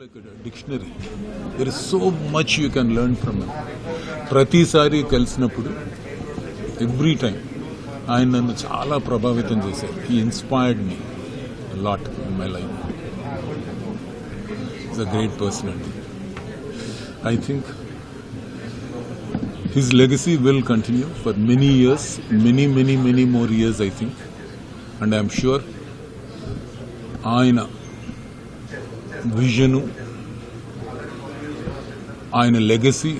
Like dictionary there is so much you can learn from ప్రతిసారి కలిసినప్పుడు every time ఆయన నన్ను చాలా ప్రభావితం చేశారు. ఈ inspired me lot in my life is a great person అండి. I think his legacy will continue for many years many many many more years I think and I'm sure ఆయన vision ఆయన legacy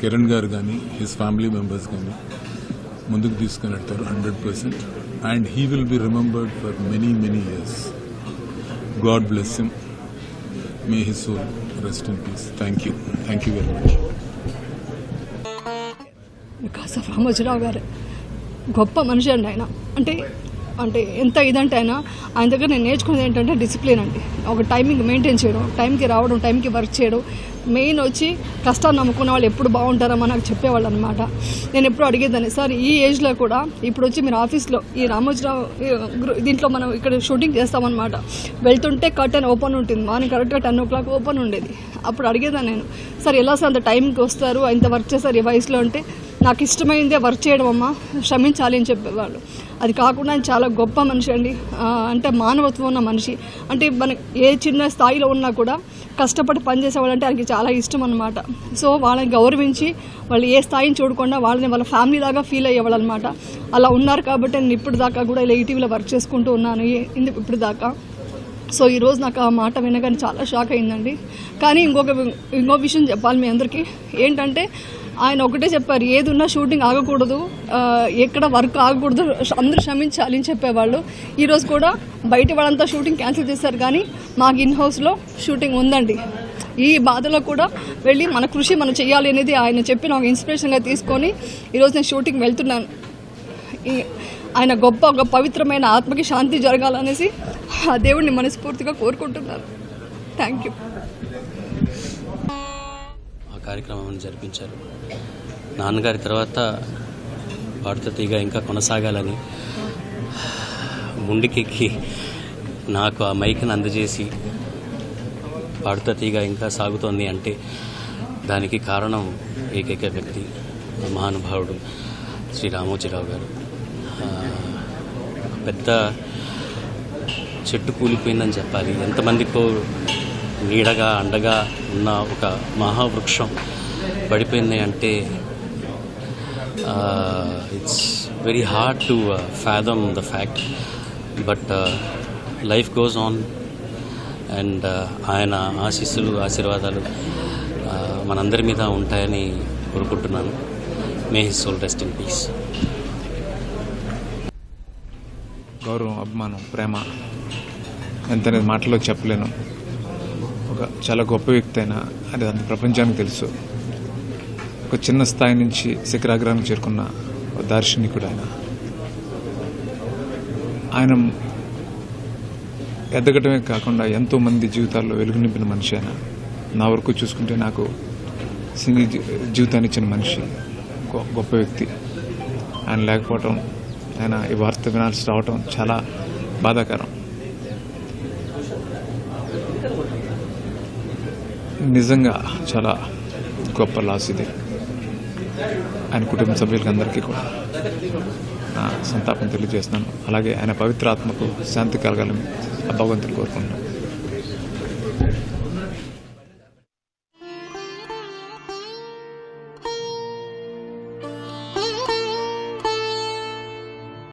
Kiran garu కానీ his family members కానీ ముందుకు తీసుకుని వెళ్తారు hundred percent and he will be remembered for many many years God bless him may his soul rest in peace thank you thank you very much because of Ramoji Rao garu గొప్ప మనిషి అండి ఆయన. అంటే అంటే ఎంత ఇదంటే అయినా ఆయన దగ్గర నేను నేర్చుకునేది ఏంటంటే డిసిప్లిన్ అండి. ఒక టైమింగ్ మెయింటైన్ చేయడం టైంకి రావడం టైంకి వర్క్ చేయడం. మెయిన్ వచ్చి కష్టాన్ని నమ్ముకున్న వాళ్ళు ఎప్పుడు బాగుంటారో నాకు చెప్పేవాళ్ళు అనమాట నేను ఎప్పుడు అడిగేదాన్ని సార్ ఈ ఏజ్లో కూడా ఇప్పుడు వచ్చి మీరు ఆఫీస్లో ఈ రామోజీరావు దీంట్లో మనం ఇక్కడ షూటింగ్ చేస్తామన్నమాట. వెళ్తుంటే కర్టెన్ ఓపెన్ ఉంటుంది. మార్నింగ్ కరెక్ట్గా టెన్ ఓ క్లాక్ ఓపెన్ ఉండేది. అప్పుడు అడిగేదాన్ని నేను సార్ ఎలా సార్ అంత టైంకి వస్తారు? ఇంత వర్క్ చేస్తారు ఈ వయసులో? అంటే నాకు ఇష్టమైందే వర్క్ చేయడం అమ్మా. క్షమించాలి అని చెప్పేవాళ్ళు. అది కాకుండా ఆయన చాలా గొప్ప మనిషి అండి. అంటే మానవత్వం ఉన్న మనిషి. అంటే మన ఏ చిన్న స్థాయిలో ఉన్నా కూడా కష్టపడి పనిచేసేవాళ్ళు అంటే ఆయనకి చాలా ఇష్టం అనమాట సో వాళ్ళని గౌరవించి వాళ్ళు ఏ స్థాయిని చూడకుండా వాళ్ళని వాళ్ళ ఫ్యామిలీ లాగా ఫీల్ అయ్యేవాళ్ళు అనమాట అలా ఉన్నారు కాబట్టి నేను ఇప్పుడు దాకా కూడా ఇలా ఈటీవీలో వర్క్ చేసుకుంటూ ఉన్నాను. ఈ- ఇందు- ఇప్పుడు దాకా సో ఈరోజు నాకు ఆ మాట వినగానే చాలా షాక్ అయిందండి. కానీ ఇంకొక ఇంకో విషయం చెప్పాలి మీ అందరికీ. ఏంటంటే ఆయన ఒకటే చెప్పారు ఏది ఉన్నా షూటింగ్ ఆగకూడదు ఎక్కడ వర్క్ ఆగకూడదు అందరూ క్షమించాలి అని చెప్పేవాళ్ళు. ఈరోజు కూడా బయట వాళ్ళంతా షూటింగ్ క్యాన్సిల్ చేశారు కానీ మాకు ఇన్ హౌస్లో షూటింగ్ ఉందండి. ఈ బాధలో కూడా వెళ్ళి మన కృషి మనం చేయాలి అనేది ఆయన చెప్పిన ఒక ఇన్స్పిరేషన్గా తీసుకొని ఈరోజు నేను షూటింగ్ వెళ్తున్నాను. ఈ- ఆయన గొప్ప ఒక పవిత్రమైన ఆత్మకి శాంతి జరగాలనేసి ఆ దేవుడిని మనస్ఫూర్తిగా కోరుకుంటున్నాను థ్యాంక్ యూ ఆ కార్యక్రమాన్ని జరిపించారు. నాన్నగారి తర్వాత పాడుత తీగ ఇంకా కొనసాగాలని ముండికెక్కి నాకు ఆ మైక్ని అందజేసి పాడుత తీగ ఇంకా సాగుతోంది అంటే దానికి కారణం ఏకైక వ్యక్తి మహానుభావుడు శ్రీ రామోజీరావు గారు. పెద్ద చెట్టు కూలిపోయిందని చెప్పాలి. ఎంతమందికో నీడగా అండగా ఉన్న ఒక మహావృక్షం పడిపోయింది అంటే it's very hard to fathom the fact but life goes on and ఆయన ఆశీస్సులు ఆశీర్వాదాలు uh, మనందరి మీద ఉంటాయని కోరుకుంటున్నాను. May his soul rest in peace గౌరవం అభిమానం ప్రేమ. ఎంతనేది మాటల్లో చెప్పలేను. ఒక చాలా గొప్ప వ్యక్తి అయినా అది అంత ప్రపంచానికి తెలుసు. ఒక చిన్న స్థాయి నుంచి శిఖరాగ్రానికి చేరుకున్న ఒక దార్శనికుడు ఆయన. ఆయన ఎదగటమే కాకుండా ఎంతో మంది జీవితాల్లో వెలుగు నింపిన మనిషి ఆయన. నా వరకు చూసుకుంటే నాకు సినీ జీవితాన్ని ఇచ్చిన మనిషి. గొ- గొప్ప వ్యక్తి. ఆయన లేకపోవటం ఆయన ఈ వార్త వినాల్సి రావటం చాలా బాధాకరం. నిజంగా చాలా గొప్ప లాస్ ఇది. ఆయన కుటుంబ సభ్యులకి అందరికీ కూడా. నా సంతాపం తెలియజేస్తున్నాను. అలాగే ఆయన పవిత్ర ఆత్మకు శాంతి కలగాలని ఆ భగవంతుని కోరుకుంటున్నాను.